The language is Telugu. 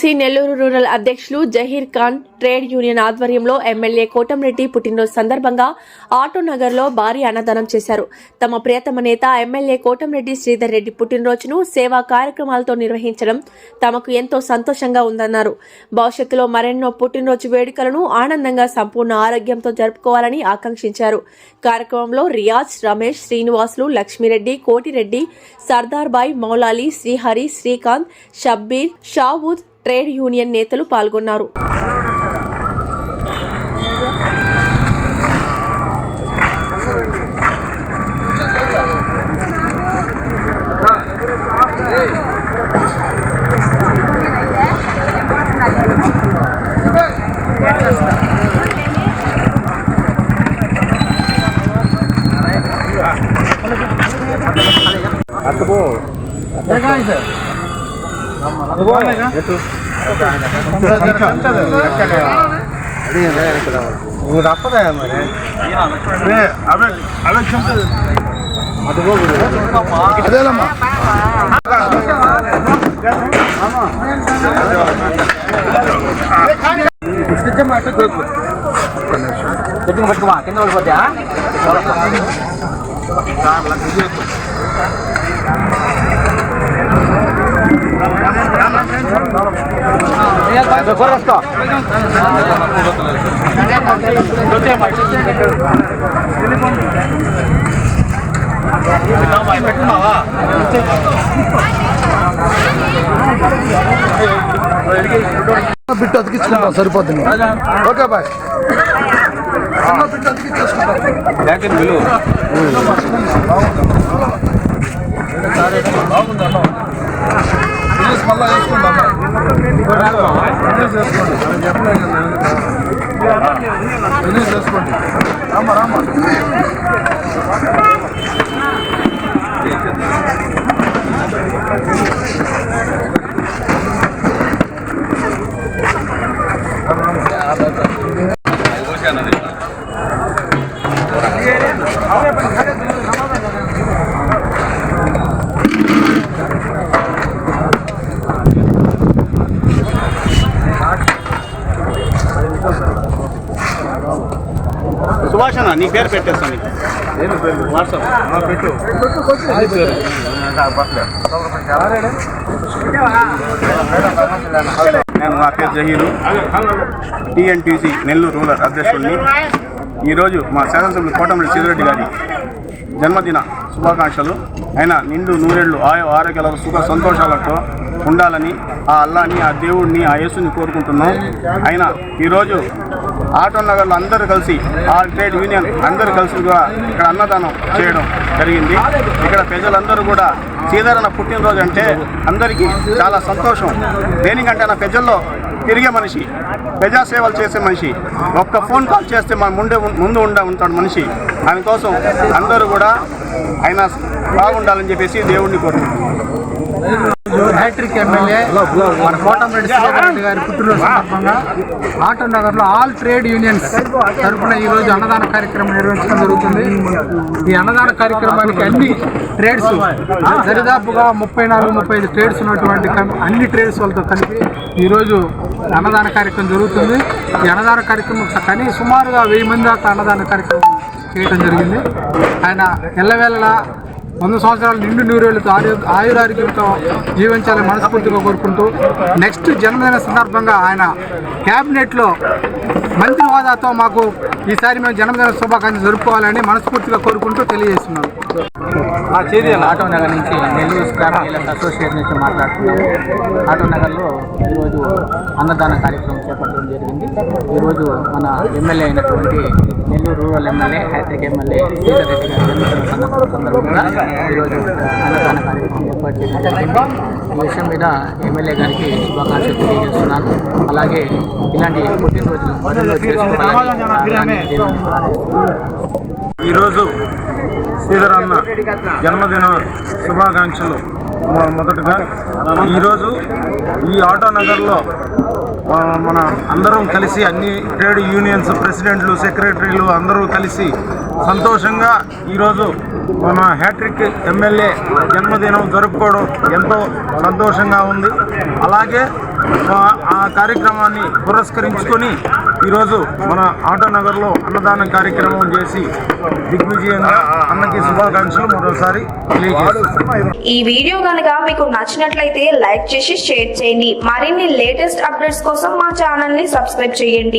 టీయూసీ నెల్లూరు రూరల్ అధ్యక్షులు జహీర్ ఖాన్ ట్రేడ్ యూనియన్ ఆధ్వర్యంలో ఎమ్మెల్యే కోటంరెడ్డి పుట్టినరోజు సందర్భంగా ఆటో నగర్లో భారీ అన్నదానం చేశారు. తమ ప్రియతమ నేత ఎమ్మెల్యే కోటంరెడ్డి శ్రీధర్ రెడ్డి పుట్టినరోజును సేవా కార్యక్రమాలతో నిర్వహించడం తమకు ఎంతో సంతోషంగా ఉందన్నారు. భవిష్యత్తులో మరెన్నో పుట్టినరోజు వేడుకలను ఆనందంగా సంపూర్ణ ఆరోగ్యంతో జరుపుకోవాలని ఆకాంక్షించారు. కార్యక్రమంలో రియాజ్ రమేష్ శ్రీనివాసులు లక్ష్మీరెడ్డి కోటిరెడ్డి సర్దార్ బాయ్ మౌలాలి శ్రీహరి శ్రీకాంత్ షబ్బీర్ షావుద్ ట్రేడ్ యూనియన్ నేతలు పాల్గొన్నారు. నువ్వు తప్పదా మరి. అదేలమ్మా పట్టుకోమా కింద పడిపోతా బిట్టు అతికించుకుంటాం సరిపోతుంది ఓకే బాయ్. బిట్టు అతికించేసుకుంటాం. ఫినిష్ చేసుకోండి రామ్మా రామ్మా సుభాష్ అన్న నీ పేరు పెట్టేస్తాను వాట్సాప్. పెట్టు. నేను నా పేరు జహీరు. టీఎన్టీసీ నెల్లూరు రూరల్ అధ్యక్షుడిని. ఈరోజు మా శాసనసభ్యులు కోటమిల్లి శ్రీరెడ్డి గారి జన్మదిన శుభాకాంక్షలు. ఆయన నిండు నూరేళ్ళు ఆయు ఆరోగ్యాల సుఖ సంతోషాలతో ఉండాలని ఆ అల్లాని ఆ దేవుడిని ఆ యేసుని కోరుకుంటున్నాం. ఆయన ఈరోజు ఆటో నగర్లో అందరూ కలిసి ఆ ట్రేడ్ యూనియన్ అందరూ కలిసి కూడా ఇక్కడ అన్నదానం చేయడం జరిగింది. ఇక్కడ ప్రజలందరూ కూడా సీతారామ పుట్టినరోజు అంటే అందరికీ చాలా సంతోషం. దేనికంటే నా ప్రజల్లో తిరిగే మనిషి ప్రజాసేవలు చేసే మనిషి ఒక్క ఫోన్ కాల్ చేస్తే మన ముందే ముందు ఉండ ఉంటాడు మనిషి. ఆయన కోసం అందరూ కూడా ఆయన బాగుండాలని చెప్పేసి దేవుడిని కోరుకుంటున్నాను హ్యాట్రిక్ ఎమ్మెల్యే మన కోటంరెడ్డి శ్రీధర్ రెడ్డి గారి పుట్టినరోజు సందర్భంగా ఆటో నగర్లో ఆల్ ట్రేడ్ యూనియన్స్ తరఫున ఈ రోజు అన్నదాన కార్యక్రమం నిర్వహించడం జరుగుతుంది. ఈ అన్నదాన కార్యక్రమానికి అన్ని ట్రేడ్స్ దరిదాపుగా ముప్పై నాలుగు ముప్పై ఐదు ట్రేడ్స్ ఉన్నటువంటి అన్ని ట్రేడ్స్ వాళ్ళతో కలిపి ఈరోజు అన్నదాన కార్యక్రమం జరుగుతుంది. ఈ అన్నదాన కార్యక్రమం కానీ సుమారుగా వెయ్యి మంది దాకా అన్నదాన కార్యక్రమం చేయడం జరిగింది. ఆయన ఎల్లవేళలా వంద సంవత్సరాలు నిండు నూరేళ్ళతో ఆరు ఆయురారోగ్యంతో జీవించాలని మనస్ఫూర్తిగా కోరుకుంటూ నెక్స్ట్ జన్మదిన సందర్భంగా ఆయన క్యాబినెట్లో మంత్రి హోదాతో మాకు ఈసారి మేము జన్మదిన శుభాకాంక్షలు జరుపుకోవాలని మనస్ఫూర్తిగా కోరుకుంటూ తెలియజేస్తున్నాను ఆటో నగర్ నుంచి నెల్లూరు స్క్రాప్ అసోసియేషన్ నుంచి మాట్లాడుతున్నాము. ఆటో నగర్లో ఈరోజు అన్నదాన కార్యక్రమం చేపట్టడం జరిగింది. ఈరోజు మన ఎమ్మెల్యే అయినటువంటి Nellore rural MLA Hyderabad MLA Sridhar Reddy గారి జన్మదిన సందర్భంగా ఈరోజు అన్నదాన కార్యక్రమం ఏర్పాటు చేయడం ఈ విషయం మీద ఎమ్మెల్యే గారికి శుభాకాంక్షలు తెలియజేస్తున్నాను. అలాగే ఇలాంటి పుట్టినరోజులు మరెన్నో చేసుకోవాలని ఈరోజు శ్రీధరన్న జన్మదిన శుభాకాంక్షలు మొదటగా. ఈరోజు ఈ ఆటో నగర్లో మన అందరం కలిసి అన్ని ట్రేడ్ యూనియన్స్ ప్రెసిడెంట్లు సెక్రటరీలు అందరూ కలిసి సంతోషంగా ఈరోజు మన హ్యాట్రిక్ ఎమ్మెల్యే జన్మదినం జరుపుకోవడం ఎంతో సంతోషంగా ఉంది. అలాగే ఆ- కార్యక్రమాన్ని పురస్కరించుకొని ఈరోజు మన ఆటో నగర్లో అన్నదాన కార్యక్రమం చేసి దిగ్విజయంగా అన్నకి శుభాకాంక్షలు మరోసారి ఈ వీడియో కనుక మీకు నచ్చినట్లయితే లైక్ చేసి షేర్ చేయండి. మరిన్ని లేటెస్ట్ అప్డేట్స్ కోసం మా ఛానల్ని సబ్స్క్రైబ్ చేయండి.